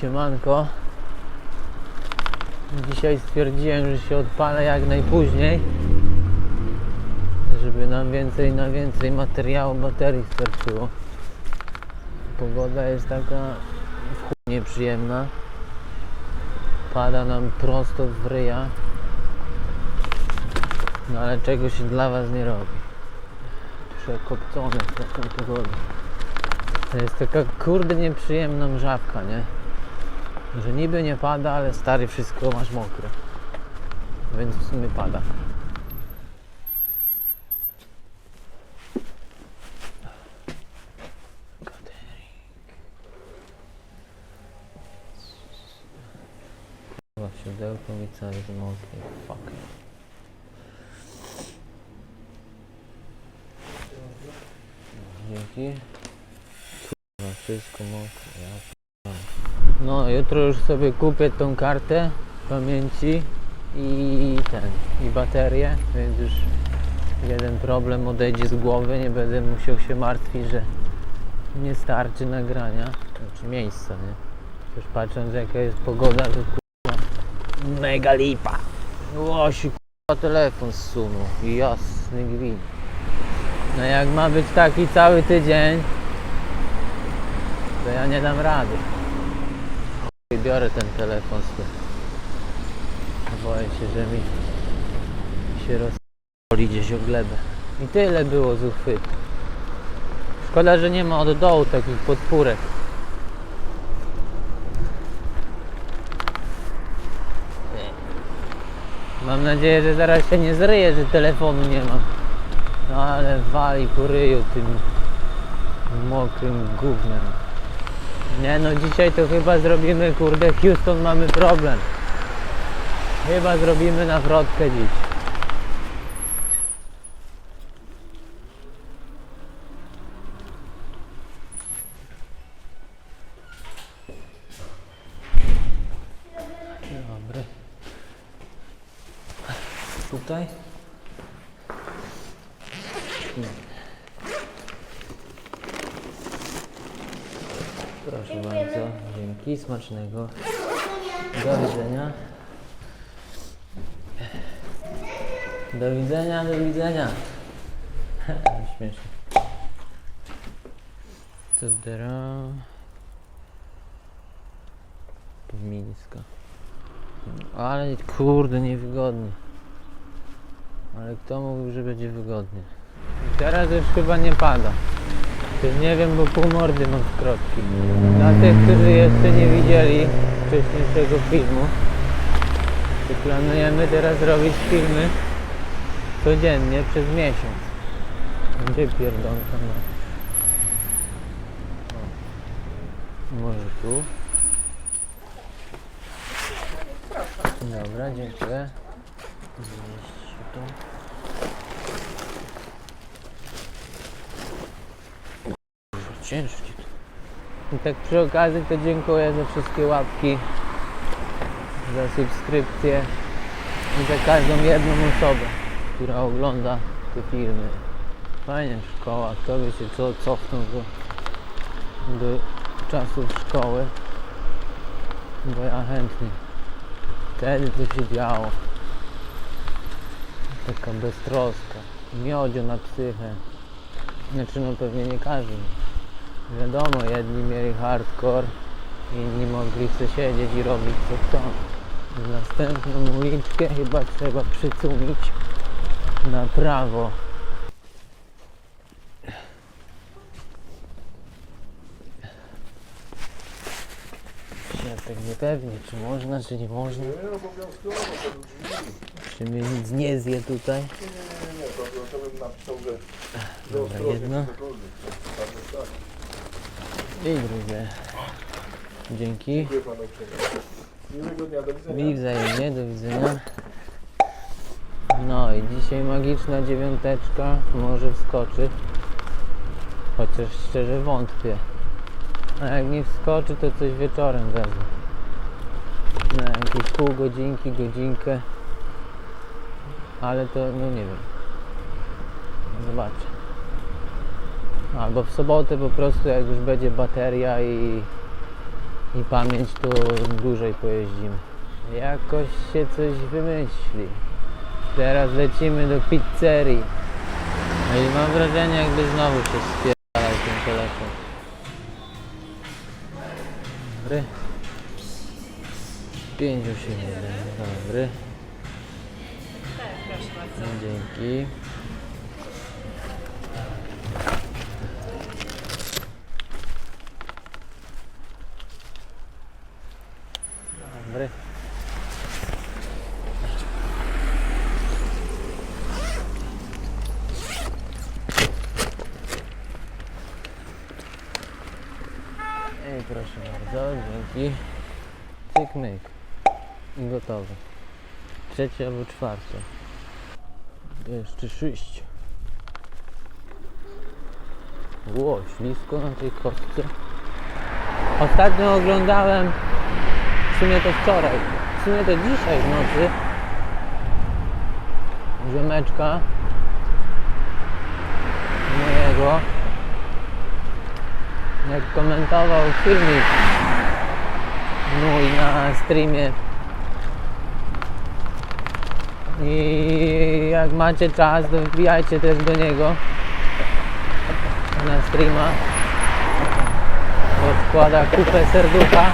Siemanko. Dzisiaj stwierdziłem, że się odpalę jak najpóźniej, żeby nam więcej na więcej materiału baterii starczyło. Pogoda jest taka w nieprzyjemna. Pada nam prosto w ryja. No ale czego się dla was nie robi. Przekopcone w taką pogodę. To jest taka kurde nieprzyjemna mrzawka, nie? Że niby nie pada, ale stary wszystko masz mokre. Więc w sumie pada. Chyba siodełko mi cały jest mokre. Fuck. Dzięki. Kurwa, wszystko mokre. Ja p***am. No, jutro już sobie kupię tą kartę pamięci i ten, i baterię, więc już jeden problem odejdzie z głowy, nie będę musiał się martwić, że nie starczy nagrania, znaczy miejsca, nie? Już patrząc jaka jest pogoda, to kurwa mega lipa. Łosiu, kurwa telefon zsunął, jasny gwint. No jak ma być taki cały tydzień, to ja nie dam rady. Chuj, Biorę ten telefon swój. Boję się, że mi się rozpoli gdzieś o glebę. I tyle było z uchwytu. Szkoda, że nie ma od dołu takich podpórek. Mam nadzieję, że zaraz się nie zryje, że telefonu nie mam. No ale wali po ryju tym mokrym gównem. Nie no, dzisiaj to chyba zrobimy, kurde, Houston mamy problem. Chyba zrobimy nawrotkę dziś. Dobry. Tutaj? Proszę bardzo, smacznego. Do widzenia. Do widzenia, do widzenia. Śmiesznie. Co teraz? Mińska. Ale kurde, niewygodnie. Ale kto mówił, że będzie wygodnie? Teraz już chyba nie pada. Nie wiem, bo pół mordy mam w kropki. Dla tych, którzy jeszcze nie widzieli wcześniejszego filmu, to planujemy teraz robić filmy codziennie przez miesiąc. Gdzie pierdolka ma? Może tu? Dobra, dziękuję. Zmieść się tu. Ciężki. I tak przy okazji to dziękuję za wszystkie łapki, za subskrypcję i za każdą jedną osobę, która ogląda te filmy. Fajnie szkoła, kto by się co cofnął do, do czasów szkoły, bo ja chętnie. Wtedy to się działo. Taka beztroska. Miodzio na psychę. Znaczy no pewnie nie każdy. Wiadomo, jedni mieli hardcore, inni mogli sobie siedzieć i robić co chcą. Następną uliczkę chyba trzeba przycumić na prawo. Ja tak niepewnie, czy można, czy nie można. Nie. Czy mnie nic nie zje tutaj. Nie, nie, nie, to, to bym napisał, że... Dobra, jedno. cokolwiek, tak, tak, tak. I drugie. Dzięki. Dziękuję panu uprzejmie. Miłego dnia, do widzenia. No i dzisiaj magiczna dziewiąteczka może wskoczy. Chociaż szczerze wątpię. A jak nie wskoczy, to coś wieczorem wezmę. Na jakieś pół godzinki, godzinkę. Ale to, no nie wiem. Zobaczę. Albo w sobotę po prostu, jak już będzie bateria i i pamięć to dłużej pojeździmy. Jakoś się coś wymyśli. Teraz lecimy do pizzerii. No i mam wrażenie jakby znowu się spierdalał ten telefon. Dobry. 5 dobry. Dzięki. Dobry. Ej, proszę bardzo, dzięki. Cyk, myk. I gotowe. Trzecie albo czwarte. Jeszcze sześć. Ło, ślisko na tej kostce. Ostatnio oglądałem, w sumie to wczoraj, w sumie to dzisiaj w nocy, ziomeczka mojego, jak komentował filmik mój na streamie i jak macie czas, to wbijajcie też do niego na streama. Odkłada kupę serducha.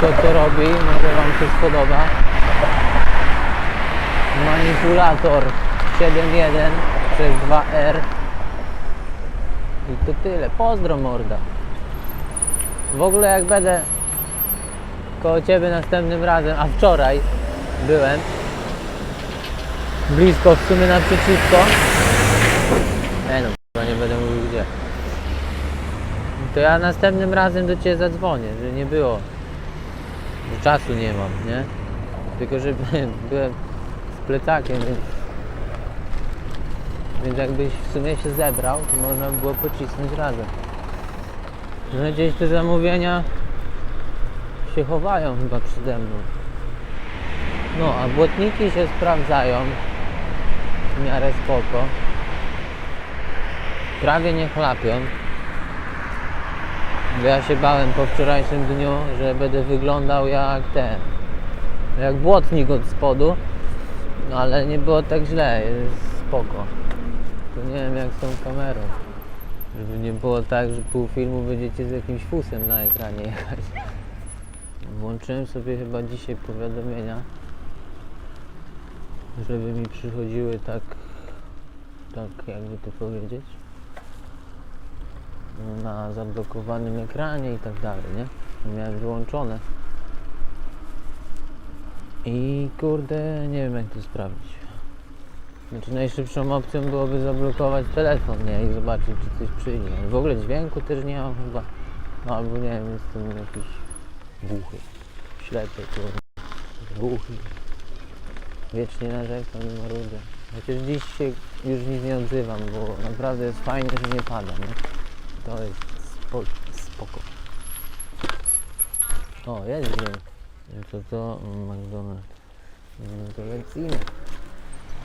To co robi, może Wam się spodoba. Manipulator 7.1 przez 2R. I to tyle. Pozdro morda. W ogóle jak będę koło Ciebie następnym razem, a wczoraj byłem blisko w sumie naprzeciwko. Nie no, chyba nie będę mówił gdzie. To ja następnym razem do Ciebie zadzwonię, że nie było. Że czasu nie mam, nie? Tylko, że byłem z plecakiem, więc... Więc jakbyś w sumie się zebrał, to można by było pocisnąć razem. No gdzieś te zamówienia się chowają chyba przede mną. No, a błotniki się sprawdzają w miarę spoko. Prawie nie chlapią. Ja się bałem po wczorajszym dniu, że będę wyglądał jak ten, jak błotnik od spodu, no ale nie było tak źle, jest spoko. To nie wiem jak z tą kamerą. Żeby nie było tak, że pół filmu będziecie z jakimś fusem na ekranie jechać. Włączyłem sobie chyba dzisiaj powiadomienia, żeby mi przychodziły tak, tak jakby to powiedzieć, na zablokowanym ekranie i tak dalej, nie? Miałem wyłączone. I kurde, nie wiem jak to sprawdzić. Znaczy najszybszą opcją byłoby zablokować telefon, nie? I zobaczyć czy coś przyjdzie. W ogóle dźwięku też nie mam chyba. No, albo nie wiem, jestem jakiś głuchy. Ślepy, kurde. Głuchy. Wiecznie narzekam i marudzę. Chociaż dziś się już nic nie odzywam, bo naprawdę jest fajnie, że nie pada, nie? To jest spo, spoko. O, jest dźwięk. Co to? McDonald's. No to.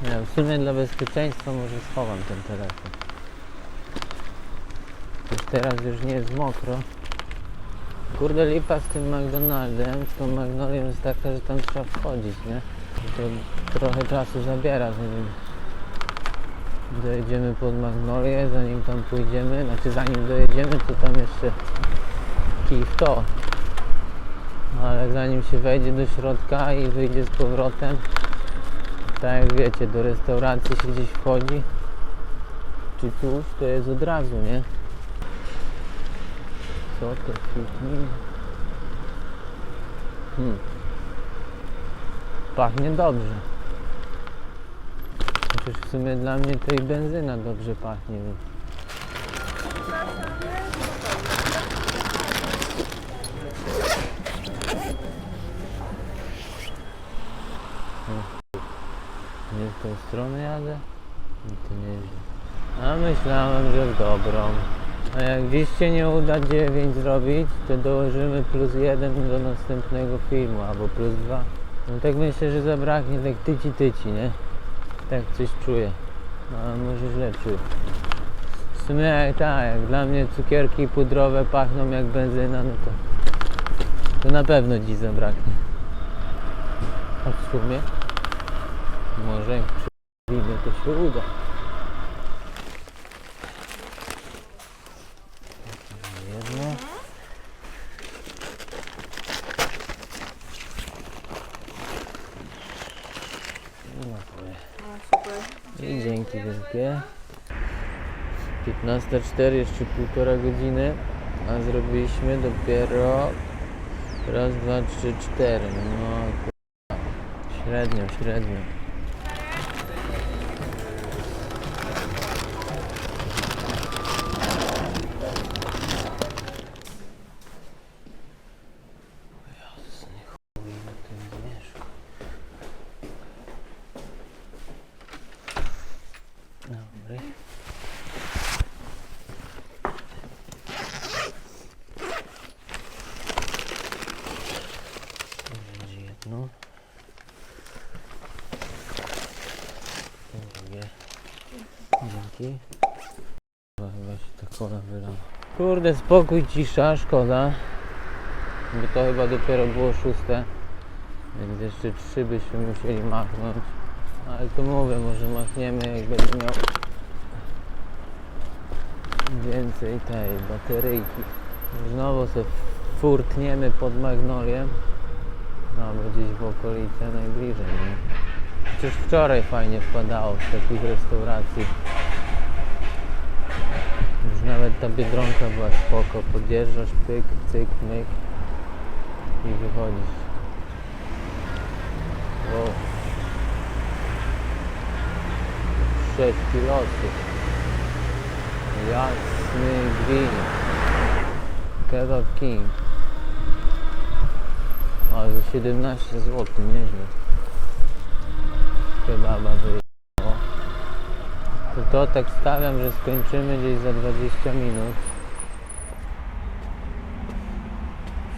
Nie wiem, w sumie dla bezpieczeństwa może schowam ten telefon. Już teraz już nie jest mokro. Kurde lipa z tym McDonaldem, z tą Magnolią jest taka, że tam trzeba wchodzić, nie? To trochę czasu zabiera, zanim dojedziemy pod Magnolię, zanim tam pójdziemy, znaczy zanim dojedziemy, to tam jeszcze kij w to. Ale zanim się wejdzie do środka i wyjdzie z powrotem, tak jak wiecie, do restauracji się gdzieś wchodzi, czy tuż, to jest od razu, nie? Co to kliknij? Hmm. Pachnie dobrze. Chociaż w sumie dla mnie to i benzyna dobrze pachnie. Nie w tą stronę jadę? To nieźle. A myślałem, że w dobrą. A jak dziś się nie uda 9 zrobić, to dołożymy plus 1 do następnego filmu, albo plus 2. No tak myślę, że zabraknie tak tyci tyci, nie? Tak coś czuję. No, ale może źle czuję. W sumie jak tak, dla mnie cukierki pudrowe pachną jak benzyna, no to To na pewno dziś zabraknie. A w sumie może jak przywimy to się uda. Jedno. No to jest. No super. I dzięki wielkie. 15.04, jeszcze półtora godziny, a zrobiliśmy dopiero raz, dwa, trzy, cztery. No średnio, średnio. Dobry. To będzie jedno. Drugie. Dzięki. Chyba, chyba się ta kola wylała. Kurde, spokój, cisza, szkoda. Bo to chyba dopiero było szóste. Więc jeszcze trzy byśmy musieli machnąć. Ale to mówię, może machniemy jak będę miał więcej tej bateryjki. Znowu se furtniemy pod magnoliem. No, bo gdzieś w okolicy najbliżej, nie? Przecież wczoraj fajnie wpadało w takich restauracji. Już nawet ta Biedronka była spoko. Podjeżdżasz, pyk, cyk, myk i wychodzisz. Wow. Sześć kilosów. Jasny gwint. Kebab King. A za 17 zł, nieźle. Kebaba wyjechało. To to tak stawiam, że skończymy gdzieś za 20 minut.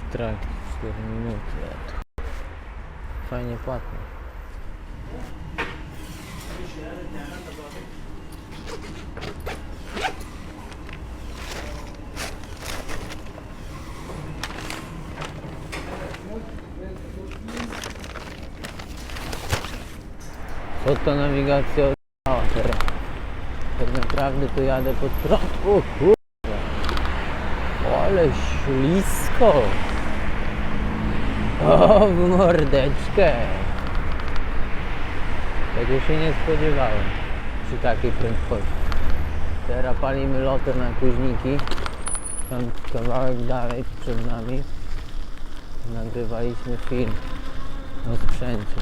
W trakcie 4 minuty. Fajnie płatne. Co to nawigacja odjechała teraz? Tak naprawdę to jadę pod prąd. O kurwa. Ale ślisko. O, w mordeczkę. Tego się nie spodziewałem przy takiej prędkości. Teraz palimy lotę na Kuźniki. Tam kawałek dalej przed nami. Nagrywaliśmy film o sprzęcie.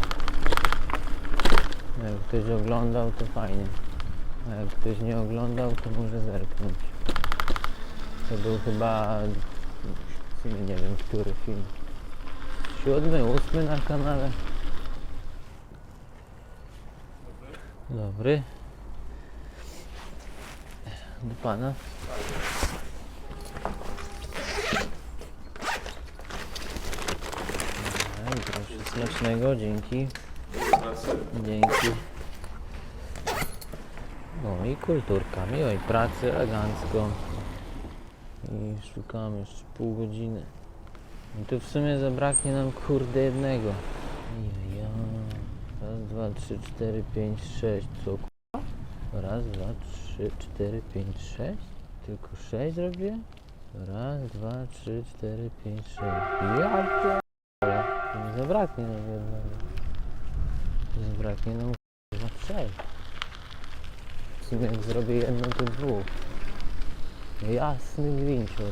Jak ktoś oglądał, to fajnie. A jak ktoś nie oglądał, to może zerknąć. To był chyba, nie wiem, który film. Siódmy, ósmy na kanale. Dobry. Do pana. Smacznego, dzięki. Dzięki. No i kulturka, miłej pracy, elegancko. I szukamy jeszcze pół godziny. I tu w sumie zabraknie nam kurde jednego. Ja. Raz, dwa, trzy, cztery, pięć, sześć. Co? Raz, dwa, trzy, cztery, pięć, sześć? Tylko sześć zrobię? Raz, dwa, trzy, cztery, pięć, sześć. Ja pierdolę. Nie zabraknie nam jednego. Zabraknie nam chyba trzech. W sumie jak zrobię jedno, to dwóch. Jasny gwincior.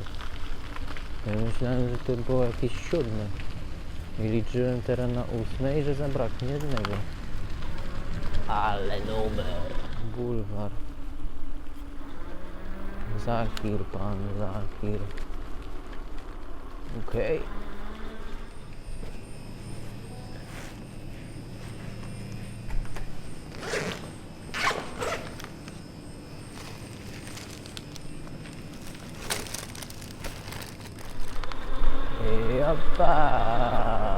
Ja myślałem, że to było jakieś siódme. I liczyłem teraz na ósme i że zabraknie jednego. Ale numer. Bulvar. Zakir pan, Zakir. Okay. Yabba.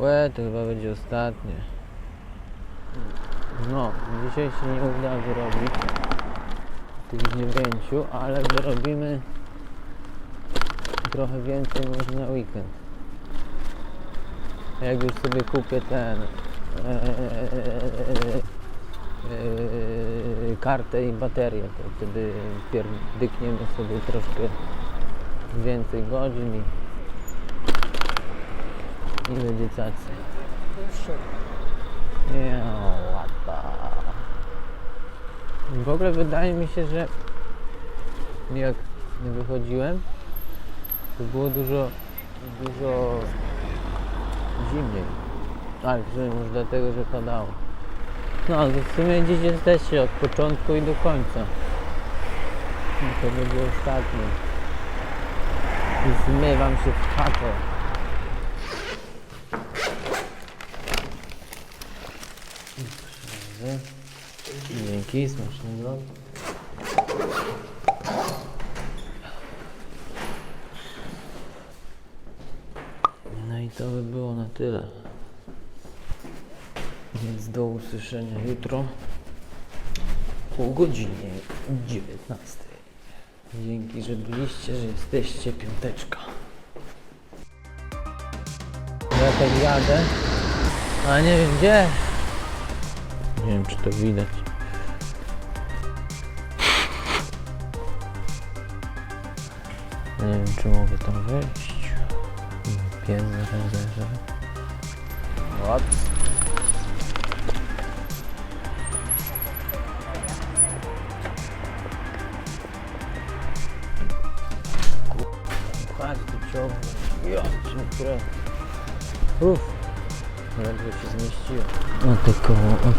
Łe, to chyba będzie ostatnie. No, dzisiaj się nie uda wyrobić tych dziewięciu, ale wyrobimy trochę więcej może na weekend. Jak już sobie kupię ten eee, eee, kartę i baterię, to wtedy pierdykniemy sobie troszkę więcej godzin i, i. Nie, łapa. W ogóle wydaje mi się, że jak wychodziłem, to było dużo, dużo zimniej. W sumie może dlatego, że padało. No, ale w sumie dziś jesteście od początku i do końca. I to będzie ostatni. I zmywam się w chatę. Dzięki, smacznego. No i to by było na tyle. Więc do usłyszenia jutro o godzinie 19. Dzięki, że byliście, że jesteście piąteczka. Ja tak jadę, a nie wiem gdzie. Nie wiem czy to widać. Nie wiem czy mogę tam wejść. Pies zaraz What? Chodź tu ciągle. Ja cię krę. Uff. Ledwo się zmieściłem. O to koło, o